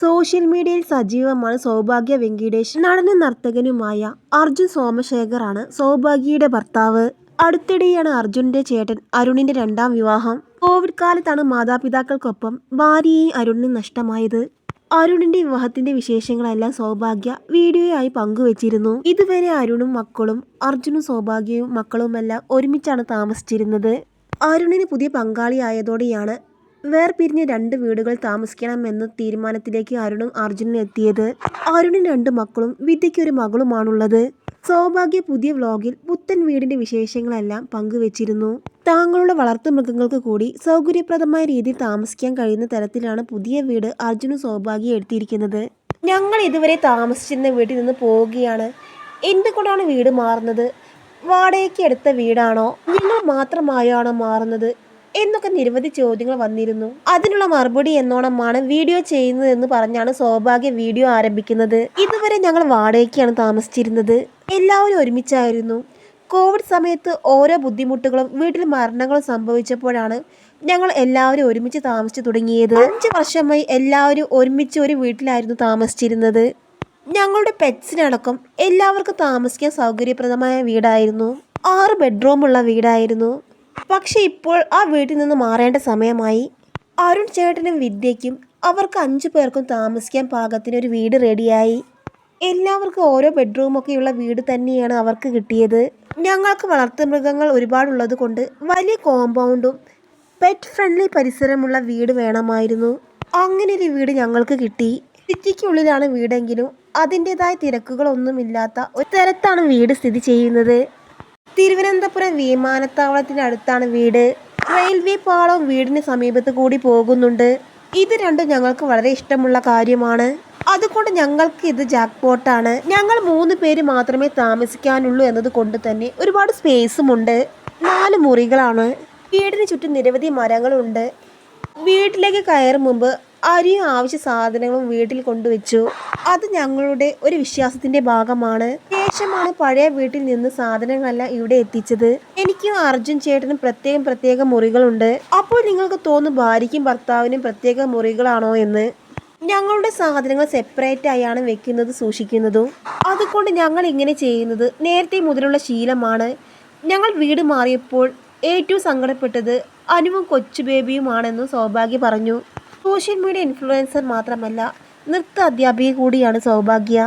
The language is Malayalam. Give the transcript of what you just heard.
സോഷ്യൽ മീഡിയയിൽ സജീവമാണ് സൗഭാഗ്യ വെങ്കിടേഷ് നടനും നർത്തകനുമായ അർജുൻ സോമശേഖറാണ് സൗഭാഗ്യയുടെ ഭർത്താവ്. അടുത്തിടെയാണ് അർജുന്റെ ചേട്ടൻ അരുണിന്റെ രണ്ടാം വിവാഹം. കോവിഡ് കാലത്താണ് മാതാപിതാക്കൾക്കൊപ്പം ഭാര്യയെയും അരുണിന് നഷ്ടമായത്. അരുണിന്റെ വിവാഹത്തിന്റെ വിശേഷങ്ങളെല്ലാം സൗഭാഗ്യ വീഡിയോയായി പങ്കുവച്ചിരുന്നു. ഇതുവരെ അരുണും മക്കളും അർജുനും സൗഭാഗ്യവും മക്കളുമെല്ലാം ഒരുമിച്ചാണ് താമസിച്ചിരുന്നത്. അരുണിന് പുതിയ പങ്കാളിയായതോടെയാണ് വേർപിരിഞ്ഞ് രണ്ട് വീടുകൾ താമസിക്കണമെന്ന തീരുമാനത്തിലേക്ക് അരുണും അർജുനും എത്തിയത്. അരുണിന് രണ്ട് മക്കളും വിദ്യയ്ക്ക് ഒരു മകളുമാണുള്ളത്. സൗഭാഗ്യ പുതിയ വ്ലോഗിൽ പുത്തൻ വീടിന്റെ വിശേഷങ്ങളെല്ലാം പങ്കുവച്ചിരുന്നു. താങ്കളുടെ വളർത്തുമൃഗങ്ങൾക്ക് കൂടി സൗകര്യപ്രദമായ രീതിയിൽ താമസിക്കാൻ കഴിയുന്ന തരത്തിലാണ് പുതിയ വീട് അർജുനും സൗഭാഗ്യ എടുത്തിരിക്കുന്നത്. ഞങ്ങൾ ഇതുവരെ താമസിച്ചിരുന്ന വീട്ടിൽ നിന്ന് പോവുകയാണ്. എന്തുകൊണ്ടാണ് വീട് മാറുന്നത്? വാടകയ്ക്ക് എടുത്ത വീടാണോ? നിങ്ങൾ മാത്രമായാണോ മാറുന്നത്? എന്നൊക്കെ നിരവധി ചോദ്യങ്ങൾ വന്നിരുന്നു. അതിനുള്ള മറുപടി എന്നോണമാണ് വീഡിയോ ചെയ്യുന്നതെന്ന് പറഞ്ഞാണ് സൗഭാഗ്യ വീഡിയോ ആരംഭിക്കുന്നത്. ഇതുവരെ ഞങ്ങൾ വാടകയ്ക്കാണ് താമസിച്ചിരുന്നത്. എല്ലാവരും ഒരുമിച്ചായിരുന്നു. കോവിഡ് സമയത്ത് ഓരോ ബുദ്ധിമുട്ടുകളും വീട്ടിൽ മരണങ്ങളും സംഭവിച്ചപ്പോഴാണ് ഞങ്ങൾ എല്ലാവരും ഒരുമിച്ച് താമസിച്ചു തുടങ്ങിയത്. അഞ്ച് വർഷമായി എല്ലാവരും ഒരുമിച്ച് ഒരു വീട്ടിലായിരുന്നു താമസിച്ചിരുന്നത്. ഞങ്ങളുടെ പെറ്റ്സിനടക്കം എല്ലാവർക്കും താമസിക്കാൻ സൗകര്യപ്രദമായ വീടായിരുന്നു. ആറ് ബെഡ്റൂമുള്ള വീടായിരുന്നു. പക്ഷെ ഇപ്പോൾ ആ വീട്ടിൽ നിന്ന് മാറേണ്ട സമയമായി. അരുൺ ചേട്ടനും വിദ്യയ്ക്കും അവർക്ക് അഞ്ചു പേർക്കും താമസിക്കാൻ പാകത്തിന് ഒരു വീട് റെഡിയായി. എല്ലാവർക്കും ഓരോ ബെഡ്റൂമൊക്കെയുള്ള വീട് തന്നെയാണ് അവർക്ക് കിട്ടിയത്. ഞങ്ങൾക്ക് വളർത്തുമൃഗങ്ങൾ ഒരുപാടുള്ളത് കൊണ്ട് വലിയ കോമ്പൗണ്ടും പെറ്റ് ഫ്രണ്ട്ലി പരിസരമുള്ള വീട് വേണമായിരുന്നു. അങ്ങനെ ഒരു വീട് ഞങ്ങൾക്ക് കിട്ടി. സിറ്റിക്കുള്ളിലാണ് വീടെങ്കിലും അതിന്റെതായ തിരക്കുകളൊന്നുമില്ലാത്ത ഒരു തരത്താണ് വീട് സ്ഥിതി ചെയ്യുന്നത്. തിരുവനന്തപുരം വിമാനത്താവളത്തിനടുത്താണ് വീട്. റെയിൽവേ പാളവും വീടിന് സമീപത്ത് കൂടി പോകുന്നുണ്ട്. ഇത് രണ്ടും ഞങ്ങൾക്ക് വളരെ ഇഷ്ടമുള്ള കാര്യമാണ്. അതുകൊണ്ട് ഞങ്ങൾക്ക് ഇത് ജാക്ക്പോട്ടാണ്. ഞങ്ങൾ മൂന്ന് പേര് മാത്രമേ താമസിക്കാനുള്ളൂ എന്നത് കൊണ്ട് തന്നെ ഒരുപാട് സ്പേസും ഉണ്ട് നാല് മുറികളാണ്. വീടിന് ചുറ്റും നിരവധി മരങ്ങളുണ്ട്. വീട്ടിലേക്ക് കയറും മുമ്പ് അരിയും ആവശ്യ സാധനങ്ങളും വീട്ടിൽ കൊണ്ടുവച്ചു. അത് ഞങ്ങളുടെ ഒരു വിശ്വാസത്തിന്റെ ഭാഗമാണ്. ശേഷമാണ് പഴയ വീട്ടിൽ നിന്ന് സാധനങ്ങളെല്ലാം ഇവിടെ എത്തിച്ചത്. എനിക്കും അർജുൻ ചേട്ടനും പ്രത്യേകം പ്രത്യേക മുറികളുണ്ട്. അപ്പോൾ നിങ്ങൾക്ക് തോന്നും ഭാര്യയ്ക്കും ഭർത്താവിനും പ്രത്യേക മുറികളാണോ എന്ന്. ഞങ്ങളുടെ സാധനങ്ങൾ സെപ്പറേറ്റ് ആയാണ് വെക്കുന്നത് സൂക്ഷിക്കുന്നതും. അതുകൊണ്ട് ഞങ്ങൾ ഇങ്ങനെ ചെയ്യുന്നത് നേരത്തെ മുതലുള്ള ശീലമാണ്. ഞങ്ങൾ വീട് മാറിയപ്പോൾ ഏറ്റവും സങ്കടപ്പെട്ടത് അനുവും കൊച്ചു ബേബിയുമാണെന്ന് സൗഭാഗ്യ പറഞ്ഞു. സോഷ്യൽ മീഡിയ ഇൻഫ്ലുവൻസർ മാത്രമല്ല നൃത്ത അധ്യാപിക കൂടിയാണ് സൗഭാഗ്യ.